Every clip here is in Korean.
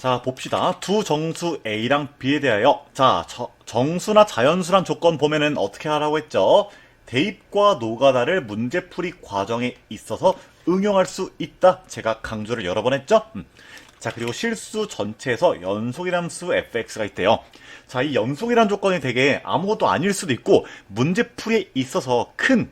자, 봅시다. 두 정수 A랑 B에 대하여. 자, 저- 정수나 자연수란 조건 보면은 어떻게 하라고 했죠? 대입과 노가다를 문제풀이 과정에 있어서 응용할 수 있다. 제가 강조를 여러 번 했죠? 음. 자, 그리고 실수 전체에서 연속이란 수 fx가 있대요. 자, 이 연속이란 조건이 되게 아무것도 아닐 수도 있고, 문제풀이에 있어서 큰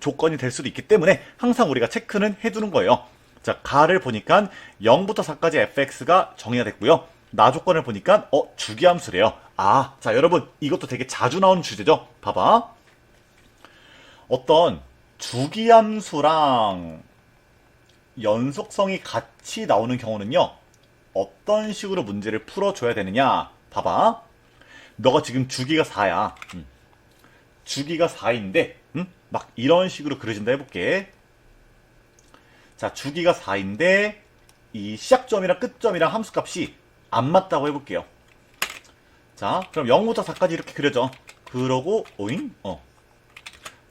조건이 될 수도 있기 때문에 항상 우리가 체크는 해두는 거예요. 자, 가를 보니까 0부터 4까지 fx가 정의가 됐고요. 나 조건을 보니까 어 주기 함수래요. 아, 자 여러분 이것도 되게 자주 나오는 주제죠. 봐봐. 어떤 주기 함수랑 연속성이 같이 나오는 경우는요. 어떤 식으로 문제를 풀어줘야 되느냐. 봐봐. 너가 지금 주기가 4야. 음. 주기가 4인데 음? 막 이런 식으로 그려진다 해볼게. 자, 주기가 4인데 이 시작점이랑 끝점이랑 함수값이 안 맞다고 해볼게요. 자, 그럼 0부터 4까지 이렇게 그려져. 그러고 오잉? 어.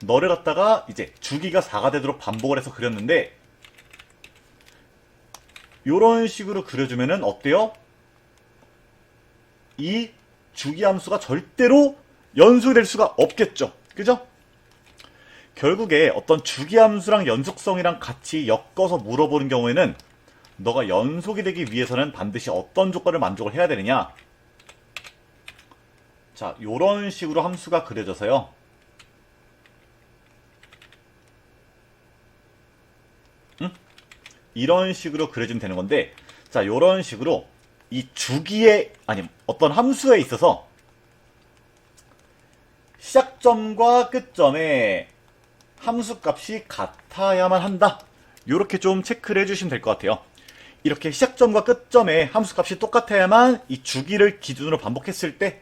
너를 갖다가 이제 주기가 4가 되도록 반복을 해서 그렸는데 요런 식으로 그려주면은 어때요? 이 주기 함수가 절대로 연속이 될 수가 없겠죠. 그죠? 결국에 어떤 주기함수랑 연속성이랑 같이 엮어서 물어보는 경우에는 너가 연속이 되기 위해서는 반드시 어떤 조건을 만족을 해야 되느냐? 자, 요런 식으로 함수가 그려져서요. 응? 이런 식으로 그려지면 되는 건데, 자, 요런 식으로 이 주기에, 아니, 어떤 함수에 있어서 시작점과 끝점에 함수값이 같아야만 한다. 이렇게 좀 체크를 해주시면 될 것 같아요. 이렇게 시작점과 끝점의 함수값이 똑같아야만 이 주기를 기준으로 반복했을 때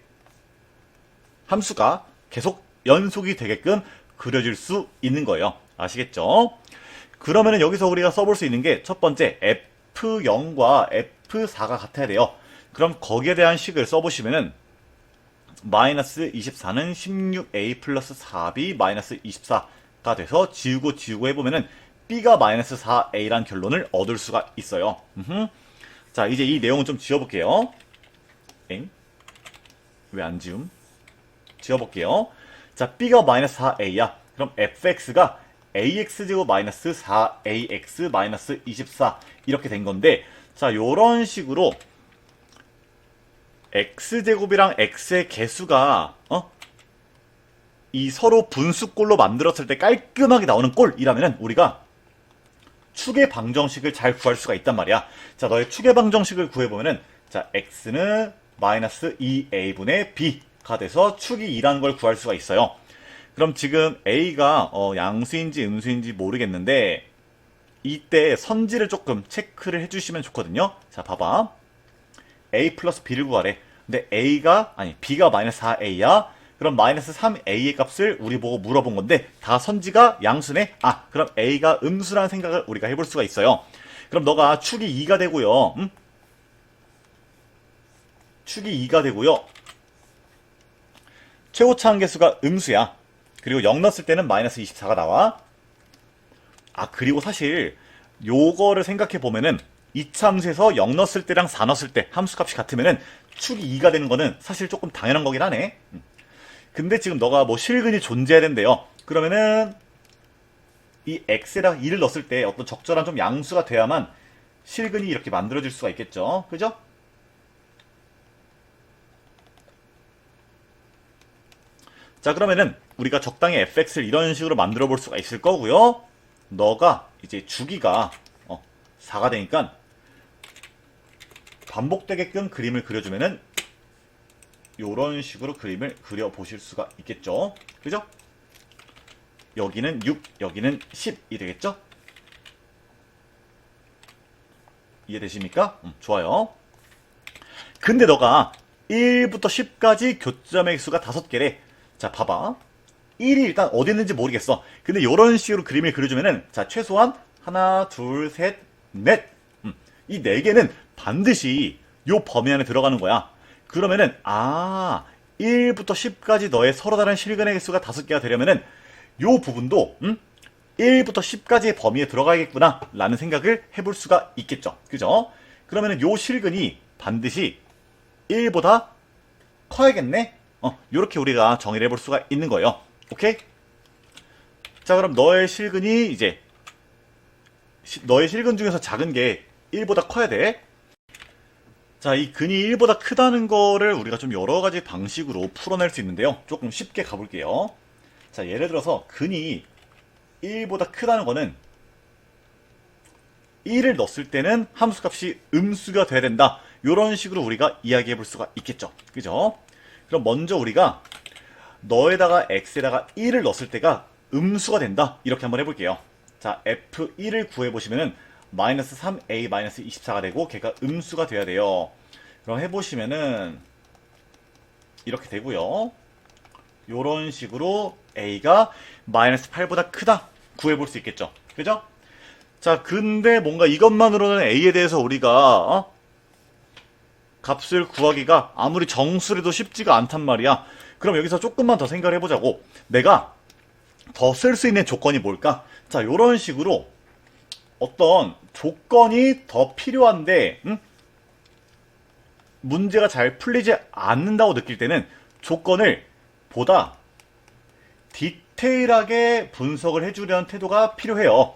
함수가 계속 연속이 되게끔 그려질 수 있는 거예요. 아시겠죠? 그러면은 여기서 우리가 써볼 수 있는 게 첫 번째 F0과 F4가 같아야 돼요. 그럼 거기에 대한 식을 써보시면은 마이너스 24는 16a 플러스 4b 마이너스 24 가 돼서 지우고 지우고 해보면은 b가 마이너스 4a란 결론을 얻을 수가 있어요. 음흠. 자 이제 이 내용은 좀 지워볼게요. 엥? 왜안 지움? 지워볼게요. 자 b가 마이너스 4a야. 그럼 fx가 ax제곱 마이너스 4ax 마이너스 24 이렇게 된 건데 자 요런 식으로 x제곱이랑 x의 개수가 어? 이 서로 분수꼴로 만들었을 때 깔끔하게 나오는 꼴이라면은 우리가 축의 방정식을 잘 구할 수가 있단 말이야. 자, 너의 축의 방정식을 구해보면은 자, x는 마이너스 2a분의 b가 돼서 축이 2라는 걸 구할 수가 있어요. 그럼 지금 a가 어, 양수인지 음수인지 모르겠는데 이때 선지를 조금 체크를 해주시면 좋거든요. 자, 봐봐. a 플러스 b를 구하래. 근데 a가 아니 b가 마이너스 4a야. 그럼 마이너스 3a의 값을 우리 보고 물어본 건데 다 선지가 양수네. 아 그럼 a가 음수라는 생각을 우리가 해볼 수가 있어요. 그럼 너가 축이 2가 되고요. 음? 축이 2가 되고요. 최고차 한계수가 음수야. 그리고 0 넣었을 때는 마이너스 24가 나와. 아 그리고 사실 요거를 생각해 보면은 이참수에서 0 넣었을 때랑 4 넣었을 때 함수값이 같으면은 축이 2가 되는 거는 사실 조금 당연한 거긴 하네. 음. 근데 지금 너가 뭐 실근이 존재해야 된대요. 그러면은 이 x에다가 2를 넣었을 때 어떤 적절한 좀 양수가 돼야만 실근이 이렇게 만들어질 수가 있겠죠. 그죠? 자 그러면은 우리가 적당히 fx를 이런 식으로 만들어 볼 수가 있을 거고요. 너가 이제 주기가 어, 4가 되니까 반복되게끔 그림을 그려주면은 요런 식으로 그림을 그려 보실 수가 있겠죠. 그죠? 여기는 6, 여기는 10이 되겠죠? 이해되십니까? 음, 좋아요. 근데 너가 1부터 10까지 교점의 수가 5개래. 자, 봐봐. 1이 일단 어디 있는지 모르겠어. 근데 이런 식으로 그림을 그려주면은, 자, 최소한 하나, 둘, 셋, 넷. 음, 이네 개는 반드시 요 범위 안에 들어가는 거야. 그러면은, 아, 1부터 10까지 너의 서로 다른 실근의 개수가 5개가 되려면은, 요 부분도, 음, 1부터 10까지의 범위에 들어가야겠구나, 라는 생각을 해볼 수가 있겠죠. 그죠? 그러면은 요 실근이 반드시 1보다 커야겠네. 어, 요렇게 우리가 정의를 해볼 수가 있는 거예요. 오케이? 자, 그럼 너의 실근이 이제 시- 너의 실근 중에서 작은 게 1보다 커야 돼. 자, 이 근이 1보다 크다는 거를 우리가 좀 여러 가지 방식으로 풀어낼 수 있는데요. 조금 쉽게 가볼게요. 자, 예를 들어서 근이 1보다 크다는 거는 1을 넣었을 때는 함수값이 음수가 돼야 된다. 이런 식으로 우리가 이야기해 볼 수가 있겠죠. 그죠? 그럼 먼저 우리가 너에다가 x에다가 1을 넣었을 때가 음수가 된다. 이렇게 한번 해볼게요. 자, f1을 구해보시면은 마이너스 3a 마이너스 24가 되고 걔가 음수가 돼야 돼요. 그럼 해보시면은 이렇게 되고요. 요런 식으로 a가 마이너스 8보다 크다 구해볼 수 있겠죠. 그죠? 자, 근데 뭔가 이것만으로는 a에 대해서 우리가 어? 값을 구하기가 아무리 정수래도 쉽지가 않단 말이야. 그럼 여기서 조금만 더 생각을 해보자고. 내가 더 쓸 수 있는 조건이 뭘까? 자, 요런 식으로 어떤 조건이 더 필요한데, 응? 문제가 잘 풀리지 않는다고 느낄 때는 조건을 보다 디테일하게 분석을 해주려는 태도가 필요해요.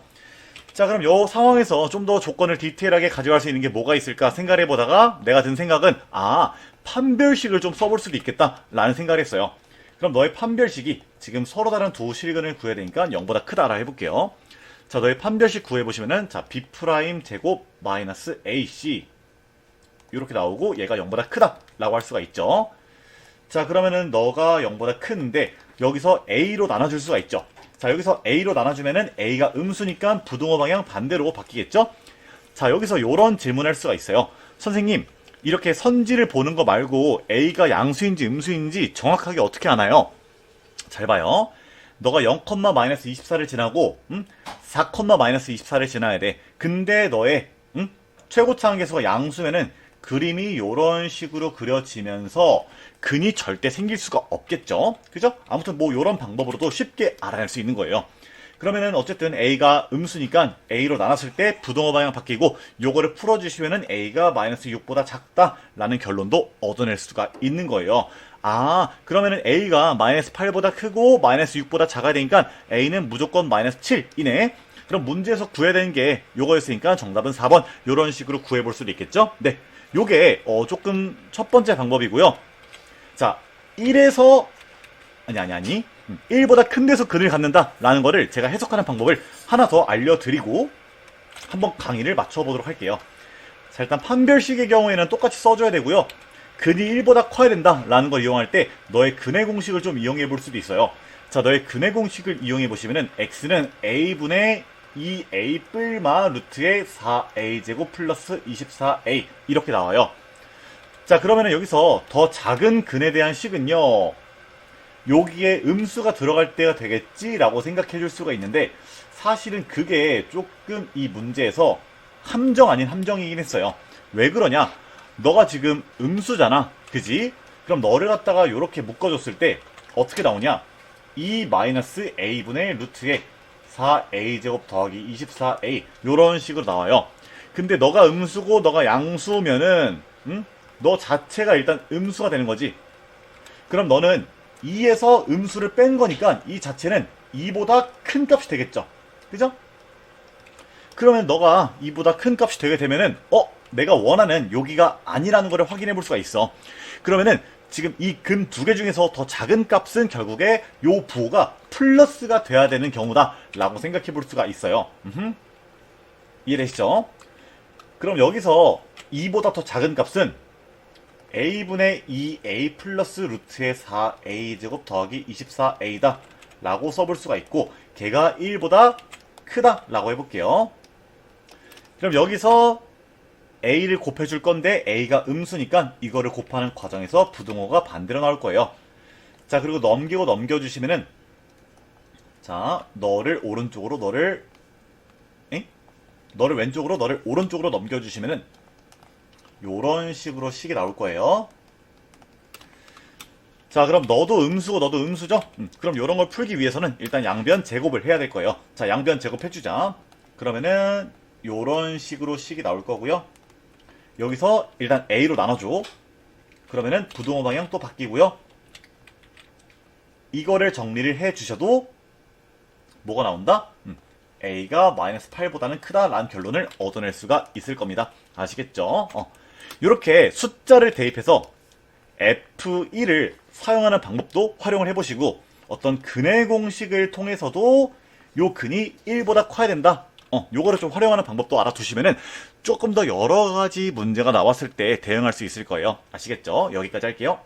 자, 그럼 요 상황에서 좀 더 조건을 디테일하게 가져갈 수 있는 게 뭐가 있을까 생각해 보다가 내가 든 생각은 아, 판별식을 좀 써볼 수도 있겠다 라는 생각을 했어요. 그럼 너의 판별식이 지금 서로 다른 두 실근을 구해야 되니까 0보다 크다라 해볼게요. 자, 너의 판별식 구해보시면은 자, b 프라임 제곱 마이너스 ac 이렇게 나오고 얘가 0보다 크다 라고 할 수가 있죠. 자, 그러면은 너가 0보다 큰데 여기서 a로 나눠줄 수가 있죠. 자, 여기서 a로 나눠주면은 a가 음수니까 부등호 방향 반대로 바뀌겠죠? 자, 여기서 요런 질문할 수가 있어요. 선생님, 이렇게 선지를 보는 거 말고 a가 양수인지 음수인지 정확하게 어떻게 아나요? 잘 봐요. 너가 0, 마이너스 24를 지나고 음? 4, 마이너스 24를 지나야 돼. 근데 너의 음? 최고차 한계수가 양수면은 그림이 요런 식으로 그려지면서 근이 절대 생길 수가 없겠죠. 그죠? 아무튼 뭐 요런 방법으로도 쉽게 알아낼 수 있는 거예요. 그러면은 어쨌든 A가 음수니까 A로 나눴을 때 부동호 방향 바뀌고 요거를 풀어주시면은 A가 마이너스 6보다 작다라는 결론도 얻어낼 수가 있는 거예요. 아, 그러면은 A가 마이너스 8보다 크고 마이너스 6보다 작아야 되니까 A는 무조건 마이너스 7이네. 그럼 문제에서 구해야 되는 게 요거였으니까 정답은 4번. 요런 식으로 구해볼 수도 있겠죠? 네. 요게 어, 조금 첫 번째 방법이고요. 자, 1에서 아니 아니 아니 1보다 큰 데서 근을 갖는다라는 거를 제가 해석하는 방법을 하나 더 알려드리고 한번 강의를 맞춰보도록 할게요. 자 일단 판별식의 경우에는 똑같이 써줘야 되고요. 근이 1보다 커야 된다라는 걸 이용할 때 너의 근의 공식을 좀 이용해 볼 수도 있어요. 자 너의 근의 공식을 이용해 보시면은 x는 a분의 2a 뿔마 루트의 4a 제곱 플러스 24a 이렇게 나와요. 자 그러면은 여기서 더 작은 근에 대한 식은요 여기에 음수가 들어갈 때가 되겠지라고 생각해 줄 수가 있는데 사실은 그게 조금 이 문제에서 함정 아닌 함정이긴 했어요. 왜 그러냐? 너가 지금 음수잖아. 그지? 그럼 너를 갖다가 이렇게 묶어줬을 때 어떻게 나오냐? 2 마이너스 a분의 루트의 4a 제곱 더하기 24a 요런 식으로 나와요. 근데 너가 음수고 너가 양수면은 응? 너 자체가 일단 음수가 되는 거지. 그럼 너는 2에서 음수를 뺀 거니까 이 자체는 2보다 큰 값이 되겠죠. 그죠? 그러면 너가 2보다 큰 값이 되게 되면은 어, 내가 원하는 여기가 아니라는 것을 확인해 볼 수가 있어. 그러면은 지금 이근두개 중에서 더 작은 값은 결국에 요 부호가 플러스가 돼야 되는 경우다 라고 생각해 볼 수가 있어요. 음흠. 이해되시죠? 그럼 여기서 2보다 더 작은 값은 a분의 2a 플러스 루트의 4a 제곱 더하기 24a다 라고 써볼 수가 있고 걔가 1보다 크다 라고 해볼게요 그럼 여기서 a를 곱해줄 건데 a가 음수니까 이거를 곱하는 과정에서 부등호가 반대로 나올 거예요 자 그리고 넘기고 넘겨주시면은 자 너를 오른쪽으로 너를 엥? 너를 왼쪽으로 너를 오른쪽으로 넘겨주시면은 요런 식으로 식이 나올 거예요. 자, 그럼 너도 음수고 너도 음수죠? 음, 그럼 요런 걸 풀기 위해서는 일단 양변 제곱을 해야 될 거예요. 자, 양변 제곱해주자. 그러면은 요런 식으로 식이 나올 거고요. 여기서 일단 A로 나눠줘. 그러면은 부등호 방향 또 바뀌고요. 이거를 정리를 해 주셔도 뭐가 나온다? 음, A가 마이너스 8보다는 크다라는 결론을 얻어낼 수가 있을 겁니다. 아시겠죠? 어. 이렇게 숫자를 대입해서 F1을 사용하는 방법도 활용을 해보시고 어떤 근의 공식을 통해서도 요 근이 1보다 커야 된다. 어, 요거를 좀 활용하는 방법도 알아두시면은 조금 더 여러 가지 문제가 나왔을 때 대응할 수 있을 거예요. 아시겠죠? 여기까지 할게요.